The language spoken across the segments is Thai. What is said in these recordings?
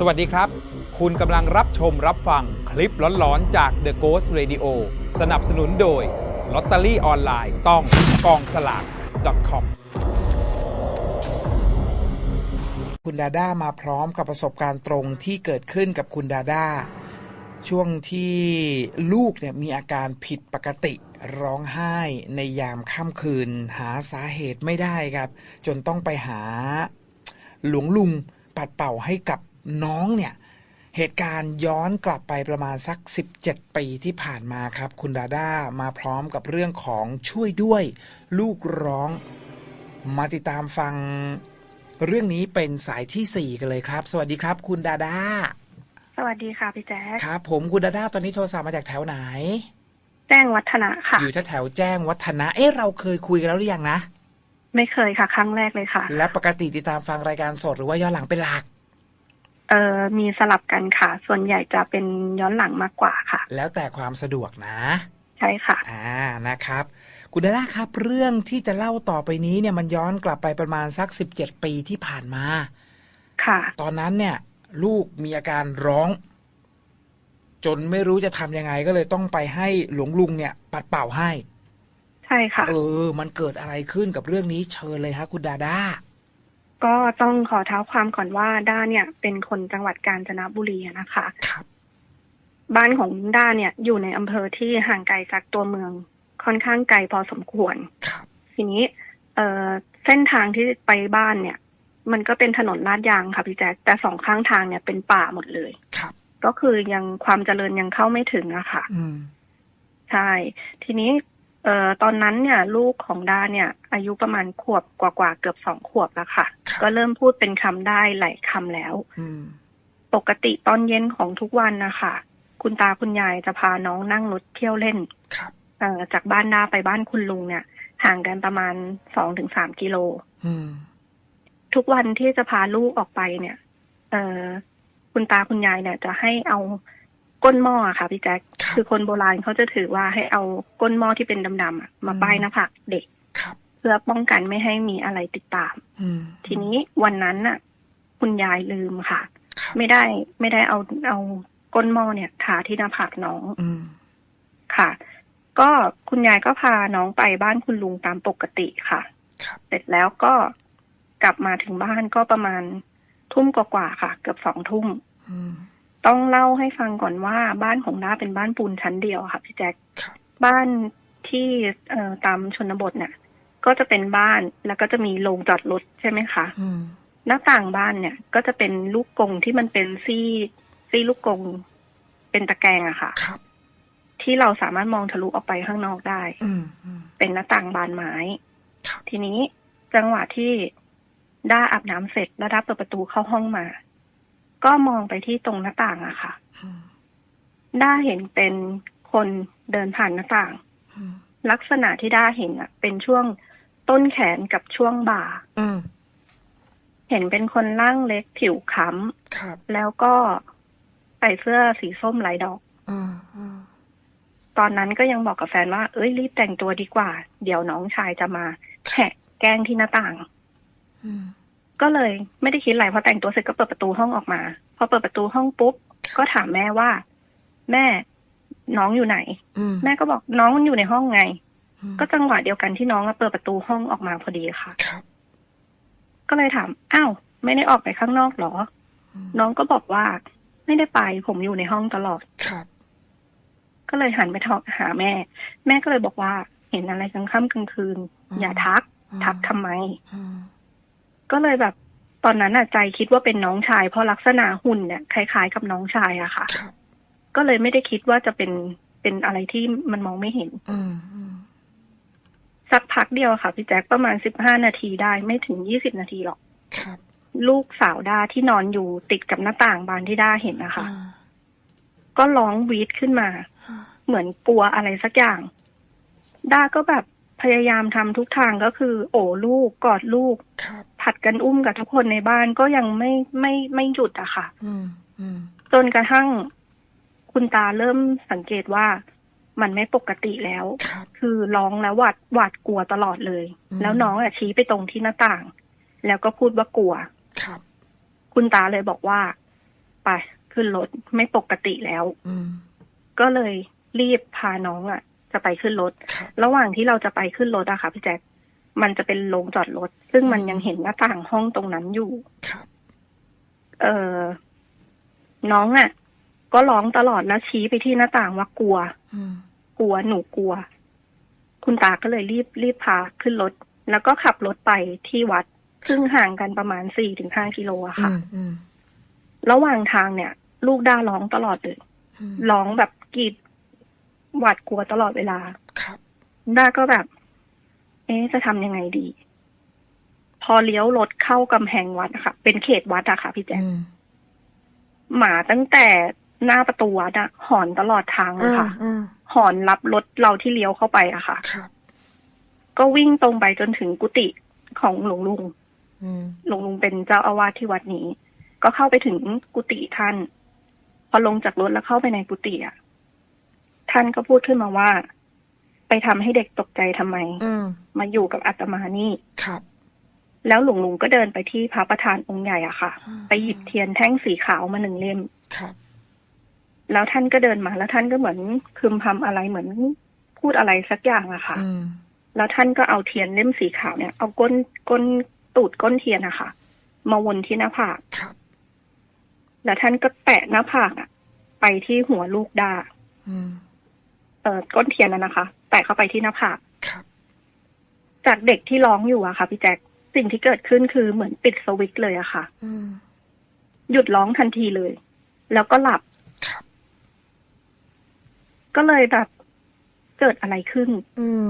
สวัสดีครับ คุณกำลังรับชมรับฟังคลิปหลอนๆ จาก The Ghost Radio สนับสนุนโดยลอตเตอรี่ออนไลน์ต้องกองสลาก .com คุณดาด้ามาพร้อมกับประสบการณ์ตรงที่เกิดขึ้นกับคุณดาด้า ช่วงที่ลูกเนี่ยมีอาการผิดปกติร้องไห้ในยามค่ำคืน หาสาเหตุไม่ได้ครับ จนต้องไปหาหลวงลุงปัดเป่าให้กับ น้องเนี่ย เหตุการณ์ย้อนกลับไปประมาณสัก 17 ปีที่ผ่านมาครับ คุณดาด้ามาพร้อมกับเรื่องของช่วยด้วย ลูกร้อง มาติดตามฟังเรื่องนี้เป็นสายที่ 4 กันเลยครับ สวัสดีครับ คุณดาดาสวัสดีค่ะพี่แจ๊คครับ ผมคุณดาดาตอนนี้โทรศัพท์มาจากแถวไหน แจ้งวัฒนะค่ะ อยู่แถวๆแจ้งวัฒนะ เอ๊ะเราเคยคุยกันแล้วหรือยังนะ ไม่เคยค่ะ ครั้งแรกเลยค่ะ และปกติติดตามฟังรายการสดหรือว่าย้อนหลังเป็นหลัก เอ่อมีสลับกันค่ะ ส่วนใหญ่จะเป็นย้อนหลังมากกว่าค่ะ แล้วแต่ความสะดวกนะ ใช่ค่ะ อ่านะครับ คุณดาดาครับเรื่องที่จะเล่าต่อไปนี้เนี่ยมันย้อนกลับไปประมาณสัก17ปีที่ผ่านมา ค่ะ ตอนนั้นเนี่ย ลูกมีอาการร้อง จนไม่รู้จะทำยังไงก็เลยต้องไปให้หลวงลุงเนี่ย ปัดเป่าให้ ใช่ค่ะ เออ มันเกิดอะไรขึ้นกับเรื่องนี้เชิญเลยฮะ คุณดาดา ก็ต้องขอเท้าความก่อนว่าด้าเนี่ย เป็นคนจังหวัดกาญจนบุรีอะนะคะ ครับ บ้านของด้าเนี่ย อยู่ในอำเภอที่ห่างไกลจากตัวเมืองค่อนข้างไกลพอสมควร ครับ ทีนี้ เอ่อเส้นทางที่ไปบ้านเนี่ย มันก็เป็นถนนลาดยางค่ะพี่แจ๊คแต่สองข้างทางเนี่ยเป็นป่าหมดเลย ครับ ก็คือยังความเจริญยังเข้าไม่ถึงอะค่ะ อืม ใช่ ทีนี้ เอ่อตอนนั้นเนี่ยลูกของด้าเนี่ยอายุประมาณขวบกว่าๆเกือบสองขวบแล้วค่ะครับก็เริ่มพูดเป็นคำได้หลายคำแล้วอืมปกติตอนเย็นของทุกวันนะคะคุณตาคุณยายจะพาน้องนั่งรถเที่ยวเล่นครับเอ่อจากบ้านด้าไปบ้านคุณลุงเนี่ย ห่างกันประมาณสองถึงสามกิโลอืมทุกวันที่จะพาลูกออกไปเนี่ย เอ่อคุณตาคุณยายเนี่ย จะให้เอาก้นหม้ออะค่ะพี่แจ๊ค ครับคือคนโบราณเขาจะถือว่าให้เอาก้นหม้อที่เป็นดำๆอะมาอืมป้ายหน้าผากเด็กครับเพื่อป้องกันไม่ให้มีอะไรติดตามอืมทีนี้วันนั้นน่ะ คุณยายลืมค่ะครับไม่ได้ไม่ได้เอาเอาก้นหม้อเนี่ยทาที่หน้าผากน้องอืมค่ะ ก็คุณยายก็พาน้องไปบ้านคุณลุงตามปกติค่ะครับเสร็จแล้วก็กลับมาถึงบ้านก็ประมาณทุ่มกว่าๆค่ะ เกือบสองทุ่มอืม ต้องเล่าให้ฟังก่อนว่าบ้านของน้าเป็นบ้านปูนชั้นเดียวค่ะพี่แจ๊คครับบ้านที่เอ่อตามชนบทเนี่ยก็จะเป็นบ้านแล้วก็จะมีโรงจอดรถใช่ไหมคะอืมหน้าต่างบ้านเนี่ย ก็จะเป็นลูกกรงที่มันเป็นซี่ซี่ลูกกรงเป็นตะแกรงอะค่ะครับ ที่เราสามารถมองทะลุออกไปข้างนอกได้อืมอืมเป็นหน้าต่างบานไม้ครับทีนี้จังหวะที่ด้าอาบน้ำเสร็จแล้วด้าเปิดประตูเข้าห้องมา ก็มองไปที่ตรงหน้าต่างอะค่ะอืมด้าเห็นเป็นคนเดินผ่านหน้าต่างอืมลักษณะที่ด้าเห็นอะเป็นช่วงต้นแขนกับช่วงบ่าอืมเห็นเป็นคนร่างเล็กผิวค้ครับำแล้วก็ใส่เสื้อสีส้มลายดอกอืมอืมตอนนั้นก็ยังบอกกับแฟนว่า เอ้ยรีบแต่งตัวดีกว่า เดี๋ยวน้องชายจะมาแขกแกล้งที่หน้าต่างอืม ก็เลยไม่ได้คิดอะไรพอแต่งตัวเสร็จก็เปิดประตูห้องออกมาพอเปิดประตูห้องปุ๊บก็ถามแม่ว่า แม่น้องอยู่ไหนอืมแม่ก็บอกน้องมันอยู่ในห้องไงอืมก็จังหวะเดียวกันที่น้องอะเปิดประตูห้องออกมาพอดีค่ะครับก็เลยถามอ้าวไม่ได้ออกไปข้างนอกเหรออืมน้องก็บอกว่า ไม่ได้ไป ผมอยู่ในห้องตลอดครับก็เลยหันไปหาแม่ แม่ก็เลยบอกว่า เห็นอะไรกลางค่ำกลางคืน อย่าทัก ทักทำไมอืม ก็เลยแบบตอนนั้นอะใจคิดว่าเป็นน้องชาย เพราะลักษณะหุ่นเนี่ยคล้ายๆกับน้องชายอะค่ะครับก็เลยไม่ได้คิดว่าจะเป็นเป็นอะไรที่มันมองไม่เห็นอืมอืมสักพักเดียวค่ะพี่แจ๊คประมาณสิบห้านาทีได้ไม่ถึงยี่สิบนาทีหรอกครับลูกสาวด้าที่นอนอยู่ติดกับหน้าต่างบานที่ด้าเห็นนะคะอ่าก็ร้องวีดขึ้นมาอ่าเหมือนกลัวอะไรสักอย่าง ด้าก็แบบพยายามทำทุกทางก็คือ โอ้ลูกกอดลูกครับ ผัดกันอุ้มกับทุกคนในบ้านก็ยังไม่ไม่ไม่หยุดอะค่ะ อืมอืมจนกระทั่งคุณตาเริ่มสังเกตว่ามันไม่ปกติแล้วครับคือร้องแล้วหวาดหวาดกลัวตลอดเลยอืมแล้วน้องอะชี้ไปตรงที่หน้าต่าง แล้วก็พูดว่ากลัว ครับ คุณตาเลยบอกว่า ไปขึ้นรถไม่ปกติแล้วอืมก็เลยรีบพาน้องอะจะไปขึ้นรถครับระหว่างที่เราจะไปขึ้นรถอะค่ะพี่แจ๊ค มันจะเป็นโรงจอดรถ ซึ่งมันยังเห็นหน้าต่างห้องตรงนั้นอยู่ครับเออน้องอะก็ร้องตลอดแล้วชี้ไปที่หน้าต่างว่ากลัวอืมกลัวหนูกลัว คุณตาก็เลยรีบรีบพาขึ้นรถ แล้วก็ขับรถไปที่วัด ซึ่งห่างกันประมาณสี่ถึงห้ากิโลอะอืค่ะมอืมระหว่างทางเนี่ย ลูกด้าร้องตลอดเลยอืมร้องแบบกรีดหวาดกลัวตลอดเวลาครับด้าก็แบบ เอ๊ะจะทำยังไงดี พอเลี้ยวรถเข้ากำแพงวัดอะค่ะ เป็นเขตวัดอะค่ะ พี่แจ๊คอืมหมาตั้งแต่หน้าประตูวัดอะหอนตลอดทางเลยค่ะอืมหอนรับรถเราที่เลี้ยวเข้าไปอะค่ะครับก็วิ่งตรงไปจนถึงกุฏิของหลวงลุงอืมหลวงลุงเป็นเจ้าอาวาสที่วัดนี้ ก็เข้าไปถึงกุฏิท่าน พอลงจากรถแล้วเข้าไปในกุฏิอะ ท่านก็พูดขึ้นมาว่า ไปทำให้เด็กตกใจทำไมอืมมาอยู่กับอาตมานี่ครับ แล้วหลวงลุงก็เดินไปที่พระประธานองค์ใหญ่อะค่ะ ไปหยิบเทียนแท่งสีขาวมาหนึ่งเล่มครับ แล้วท่านก็เดินมา แล้วท่านก็เหมือนพึมพำอะไรเหมือนพูดอะไรสักอย่างอะค่ะอืมแล้วท่านก็เอาเทียนเล่มสีขาวเนี่ย เอาก้นก้นตูดก้นเทียนอะค่ะ มาวนที่หน้าผากครับ แล้วท่านก็แตะหน้าผากอะไปที่หัวลูกดาอืมเออก้นเทียนน่ะนะคะแตะเข้าไปที่หน้าผากครับจากเด็กที่ร้องอยู่อะค่ะ พี่แจ็คสิ่งที่เกิดขึ้นคือเหมือนปิดสวิตช์เลยอะค่ะอืมหยุดร้องทันทีเลย แล้วก็หลับครับก็เลยแบบเกิดอะไรขึ้น อืม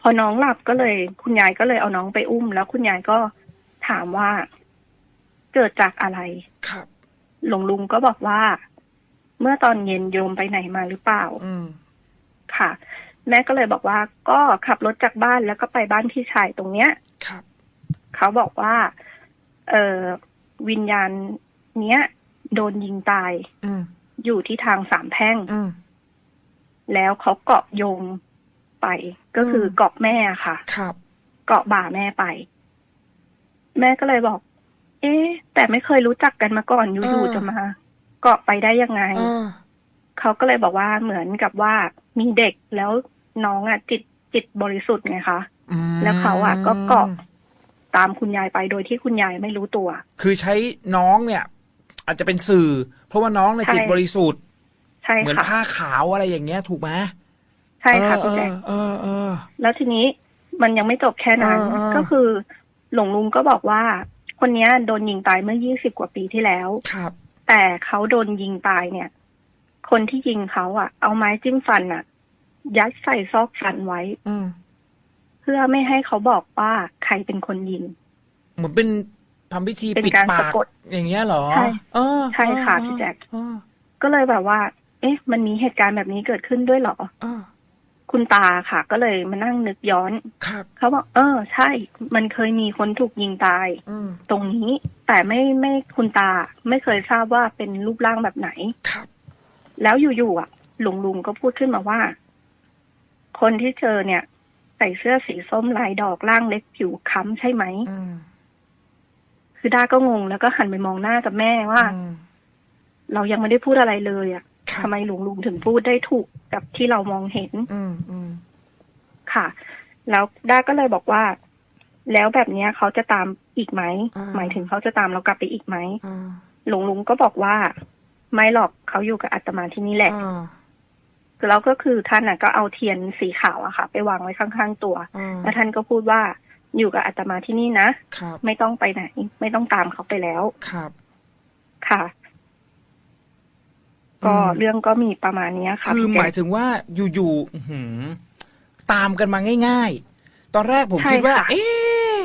พอน้องหลับก็เลย คุณยายก็เลยเอาน้องไปอุ้ม แล้วคุณยายก็ถามว่าเกิดจากอะไรครับหลวงลุงก็บอกว่า เมื่อตอนเย็นโยมไปไหนมาหรือเปล่าอืมค่ะ แม่ก็เลยบอกว่าก็ขับรถจากบ้านแล้วก็ไปบ้านพี่ชายตรงเนี้ยครับเขาบอกว่า เออวิญญาณเนี้ย โดนยิงตายอืมอยู่ที่ทางสามแพร่งอืมแล้วเขาเกาะโยมไป ก็คืออมเกาะแม่ค่ะ ครับ เกาะบ่าแม่ไป แม่ก็เลยบอก เอ๊ะแต่ไม่เคยรู้จักกันมาก่อนอยู่ๆจะมา เกาะไปได้ยังไงอ่าเขาก็เลยบอกว่าเหมือนกับว่ามีเด็กแล้ว น้องอะจิตจิตบริสุทธิ์ไงคะอืมแล้วเขาอะก็เกาะตามคุณยายไปโดยที่คุณยายไม่รู้ตัว คือใช้น้องเนี่ย อาจจะเป็นสื่อ เพราะว่าน้องเนี่ยใช่จิตบริสุทธิ์ใช่เหมือนค่ะผ้าขาวอะไรอย่างเงี้ย ถูกไหมใช่ค่ะเอพี่อแจ๊คเออเออแล้วทีนี้มันยังไม่จบแค่นั้นเออเออก็คือหลวงลุงก็บอกว่า คนเนี้ยโดนยิงตายเมื่อ20กว่าปีที่แล้ว ครับ แต่เขาโดนยิงตายเนี่ย คนที่ยิงเขาอะ เอาไม้จิ้มฟันอะ ยัดใส่ซอกฟันไว้อืมเพื่อไม่ให้เขาบอกว่าใครเป็นคนยิง เหมือนเป็นทำพิธีเป็นปิดการปาสะกกดอย่างเงี้ยเหรอ ใช่เออใช่ค่ะเออพี่แจ๊คเออก็เลยแบบว่า เอ๊ะ มันมีเหตุการณ์แบบนี้เกิดขึ้นด้วยเหรอเออคุณตาค่ะ ก็เลยมานั่งนึกย้อนครับเขาบอก เออ ใช่ มันเคยมีคนถูกยิงตายอืมตรงนี้ แต่ไม่ไม่คุณตาไม่เคยทราบว่าเป็นรูปร่างแบบไหนครับ แล้วอยู่ๆอะลุงลุงก็พูดขึ้นมาว่า คนที่เจอเนี่ย ใส่เสื้อสีส้มลายดอกร่างเล็กผิวค้ำใช่ไหมอืมคือด้าก็งงแล้วก็หันไปมองหน้ากับแม่ว่าอืมเรายังไม่ได้พูดอะไรเลยอะครับทำไมลุงลุงถึงพูดได้ถูกกับที่เรามองเห็น อืมอืมค่ะ แล้วด้าก็เลยบอกว่า แล้วแบบเนี้ยเขาจะตามอีกไหมหมายถึงเขาจะตามเรากลับไปอีกไหมอ่าหลวงลุงก็บอกว่า ไม่หรอกเขาอยู่กับอาตมาที่นี่แหละอ่า แล้วก็คือท่านน่ะก็เอาเทียนสีขาวอะค่ะ ไปวางไว้ข้างๆตัวอ่าแล้วท่านก็พูดว่าอยู่กับอาตมาที่นี่นะครับไม่ต้องไปไหน ไม่ต้องตามเขาไปแล้วครับ ค่ะ ก็อืมเรื่องก็มีประมาณเนี้ยค่ะคือพี่หแจ๊มายคถึงว่าอยู่ๆอื้อหือตามกันมาง่าย ๆ ตอนแรกผมใช่คิดว่าค่ะเอ๊ะ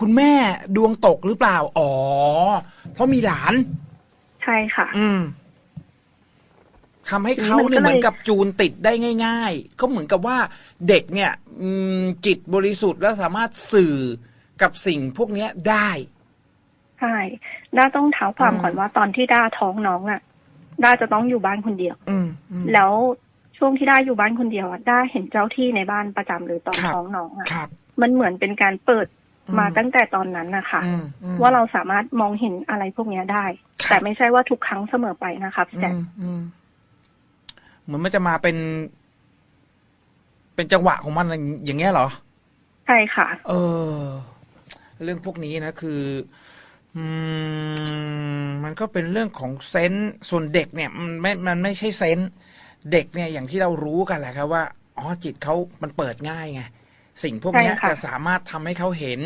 คุณแม่ดวงตกหรือเปล่า อ๋อ เพราะมีหลาน ใช่ค่ะ อืม ทำให้เขาเนี่ยมันก็เลยเหมือนกับจูนติดได้ง่าย ๆ ก็เหมือนกับว่าเด็กเนี่ยอืมจิตบริสุทธิ์แล้วสามารถสื่อกับสิ่งพวกเนี้ยได้ใช่ด้าต้องเท้าความอืมก่อนว่าตอนที่ด้าท้องน้องอะด้าจะต้องอยู่บ้านคนเดียว อืมอืมแล้วช่วงที่ด้าอยู่บ้านคนเดียวอะด้าเห็นเจ้าที่ในบ้านประจำเลยตอนครับท้องน้องอะครับมันเหมือนเป็นการเปิดอืมมาตั้งแต่ตอนนั้นนะคะอืมอืมว่าเราสามารถมองเห็นอะไรพวกเนี้ยได้ครับแต่ไม่ใช่ว่าทุกครั้งเสมอไปนะคะพี่อืแจ๊คมอืม เหมือนมันจะมาเป็น เป็นจังหวะของมันอย่างเงี้ยเหรอ ใช่ค่ะ เออ เรื่องพวกนี้นะคืออืมมันก็เป็นเรื่องของเซนส์ส่วนเด็กเนี่ย มันไม่มันไม่ใช่เซนส์เด็กเนี่ยอย่างที่เรารู้กันแหละครับว่าอ๋อจิตเขามันเปิดง่ายไงสิ่งพวกเนี้ยใช่ค่ะจะสามารถทำให้เขาเห็น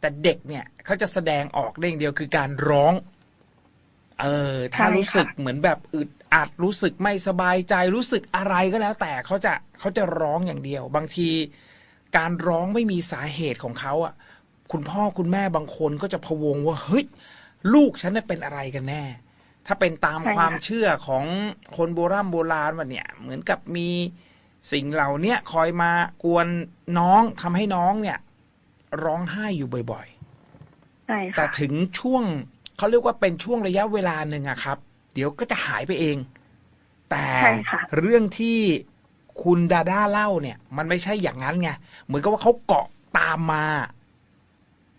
แต่เด็กเนี่ยเขาจะแสดงออกได้อย่างเดียวคือการร้อง เออ ถ้ารู้สึกเหมือนแบบอึดอัดรู้สึกไม่สบายใจรู้สึกอะไรก็แล้ว แต่เขาจะเขาจะร้องอย่างเดียว บางที การร้องไม่มีสาเหตุของเขาอะ คุณพ่อคุณแม่บางคนก็จะพะวงว่าเฮ้ยลูกฉันน่ะเป็นอะไรกันแน่ ถ้าเป็นตามใช่ค่ะความเชื่อของคนโบราณโบราณว่าเนี่ย เหมือนกับมีสิ่งเหล่าเนี้ยคอยมากวนน้องทำให้น้องเนี่ย ร้องไห้อยู่บ่อยใช่ๆแต่ค่ะถึงช่วง เขาเรียกว่าเป็นช่วงระยะเวลาหนึ่งอะครับ เดี๋ยวก็จะหายไปเอง แต่ใช่ค่ะเรื่องที่คุณดาด้าเล่าเนี่ย มันไม่ใช่อย่างนั้นไงเหมือนกับว่าเขาเกาะตามมา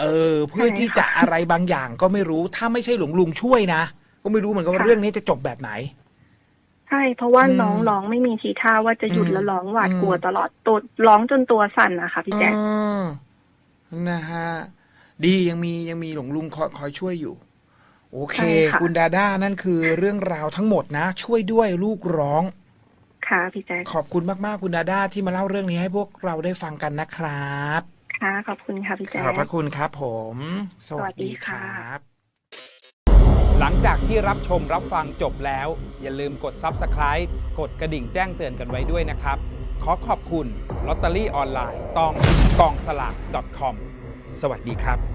เออ เพื่อใช่ค่ะที่จะอะไรบางอย่างก็ไม่รู้ถ้าไม่ใช่หลวงลุงช่วยนะก็ไม่รู้เหมือนกันว่าค่ะเรื่องนี้จะจบแบบไหนใช่เพราะว่าอืมน้องร้องไม่มีทีท่าว่าจะหยุดอืมแล้วร้องหวาดกลัวอืมตลอดตัวร้องจนตัวสั่นนะคะพี่แจ๊คเออนะฮะดียังมียังมีหลวงลุงคอยคอยช่วยอยู่ โอเคใช่ค่ะคุณดาด้านั่นคือเรื่องราวทั้งหมดนะ ช่วยด้วยลูกร้อง ค่ะพี่แจ๊คขอบคุณมากๆคุณดาด้าที่มาเล่าเรื่องนี้ให้พวกเราได้ฟังกันนะครับ ค่ะ ขอบคุณค่ะพี่แจ๊ขอบพคระคุณครับผม สวัสดีสวัสดีครค่ะับ หลังจากที่รับชมรับฟังจบแล้ว อย่าลืมกด Subscribe กดกระดิ่งแจ้งเตือนกันไว้ด้วยนะครับ ขอขอบคุณลอตเตอรี่ออนไลน์ต้องกองสลาก .com สวัสดีครับ